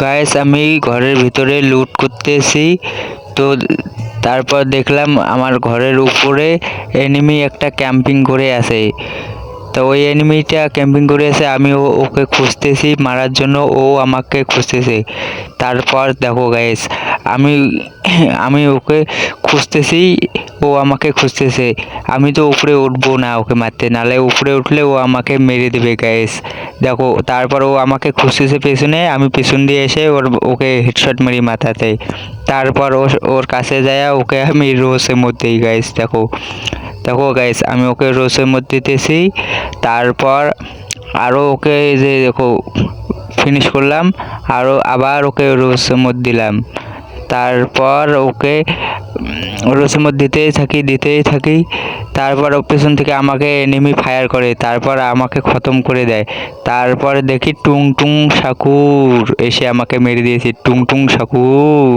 Guys আমি ঘরের ভিতরে লুট করতেছি। তো তারপর দেখলাম আমার ঘরের উপরে এনিমি একটা ক্যাম্পিং করে আছে। তো ওই এনিমিটা ক্যাম্পিং করে আছে আমি ও- ওকে খুঁজতেছি, মারার জন্য ও আমাকে খুঁজতেছে। তারপর দেখো গাইস আমি আমি ওকে খুঁজতেছি, ও আমাকে খুঁজতেছে। আমি তো উপরে উঠবো না ওকে মারতে, নালে উপরে উঠলে ও আমাকে মেরে দেবে গাইস দেখো, তারপর ও আমাকে খুঁজতেছে পেছনে, আমি পেছন দিয়ে এসে ওর, ওকে হেডশট মারি মাথাতে। তারপর ও ওর কাছে যায় ওকে আমি রোসের মধ্যেই গাইস দেখো। দেখো গাইস আমি ওকে রোসের মধ্যে দিতেছি, তারপর আরও ওকে যে দেখো ফিনিশ করলাম আরও আবার ওকে রোসের মধ্যে দিলাম। তারপর ওকে রোসের মধ্যে দিতেই থাকি দিতেই থাকি, তারপর ও পেছন থেকে আমাকে এনিমি ফায়ার করে, তারপর আমাকে খতম করে দেয়। তারপর দেখি টুং টুং সাকুর এসে আমাকে মেরে দিয়েছে টুং টুং সাকুর।